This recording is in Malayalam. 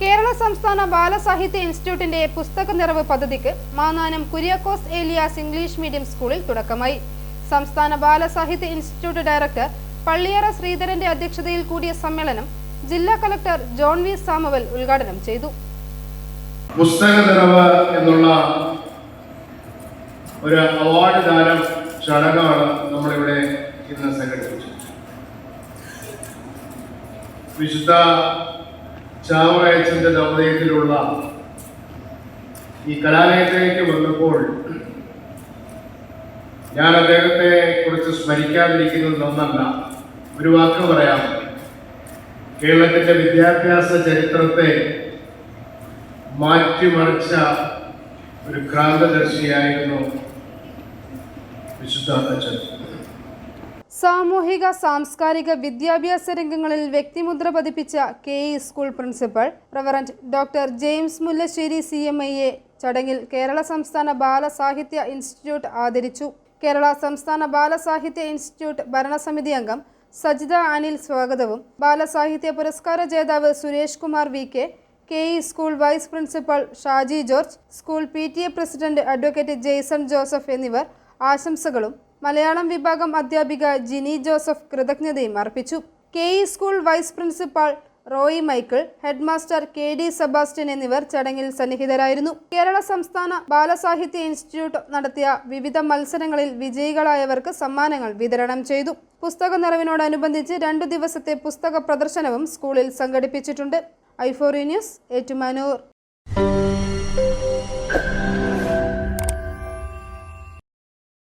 കേരള സംസ്ഥാന ബാലസാഹിത്യ ഇൻസ്റ്റിറ്റ്യൂട്ടിന്റെ പുസ്തക നിറവ് പദ്ധതിക്ക് മാന്നാനം കുര്യാക്കോസ് ഏലിയാസ് ഇംഗ്ലീഷ് മീഡിയം സ്കൂളിൽ തുടക്കമായി. സംസ്ഥാന ബാലസാഹിത്യ ഇൻസ്റ്റിറ്റ്യൂട്ട് ഡയറക്ടർ പള്ളിയറ ശ്രീധരന്റെ അധ്യക്ഷതയിൽ കൂടിയ സമ്മേളനം ജില്ലാ കലക്ടർ ജോൺ വി സാമുവൽ ഉദ്ഘാടനം ചെയ്തു. പുസ്തക നിറവ് എന്നുള്ള ഒരു അവാർഡ് ദാനം ചടങ്ങാണ് നമ്മളിവിടെ ഇന്ന് സംഘടിപ്പിച്ചത്. വിശുദ്ധ ചാവറയച്ചന്റെ നവോദയത്തിലുള്ള ഈ കലാലയത്തിലേക്ക് വന്നപ്പോൾ ഞാൻ അദ്ദേഹത്തെ കുറിച്ച് സ്മരിക്കാതിരിക്കുന്നത് ഒന്നല്ല ഒരു വാക്ക് പറയാം. കേരളത്തിന്റെ വിദ്യാഭ്യാസ ചരിത്രത്തെ മാറ്റിമറിച്ച ഒരു ക്രാന്തദർശിയായിരുന്നു വിശുദ്ധ അച്ഛൻ സാമൂഹിക സാംസ്കാരിക വിദ്യാഭ്യാസ രംഗങ്ങളിൽ വ്യക്തിമുദ്ര പതിപ്പിച്ച K E school principal reverend doctor James Mullassery C M ഐയെ ചടങ്ങിൽ കേരള സംസ്ഥാന ബാലസാഹിത്യ ഇൻസ്റ്റിറ്റ്യൂട്ട് ആദരിച്ചു. കേരള സംസ്ഥാന ബാലസാഹിത്യ ഇൻസ്റ്റിറ്റ്യൂട്ട് ഭരണസമിതി അംഗം സജിത അനിൽ സ്വാഗതവും. ബാലസാഹിത്യ പുരസ്കാര ജേതാവ് Suresh Kumar V K K E school vice principal Shaji George school P T A president advocate Jaison Joseph എന്നിവർ ആശംസകളും മലയാളം വിഭാഗം അധ്യാപിക ജിനി ജോസഫ് കൃതജ്ഞതയും അർപ്പിച്ചു. K E school vice principal Roy Michael headmaster K D Sebastian എന്നിവർ ചടങ്ങിൽ സന്നിഹിതരായിരുന്നു. കേരള സംസ്ഥാന ബാലസാഹിത്യ ഇൻസ്റ്റിറ്റ്യൂട്ട് നടത്തിയ വിവിധ മത്സരങ്ങളിൽ വിജയികളായവർക്ക് സമ്മാനങ്ങൾ വിതരണം ചെയ്തു. പുസ്തക നിറവിനോടനുബന്ധിച്ച് രണ്ടു ദിവസത്തെ പുസ്തക പ്രദർശനവും സ്കൂളിൽ സംഘടിപ്പിച്ചിട്ടുണ്ട്. ഐഫോറി ന്യൂസ് ഏറ്റുമാനൂർ.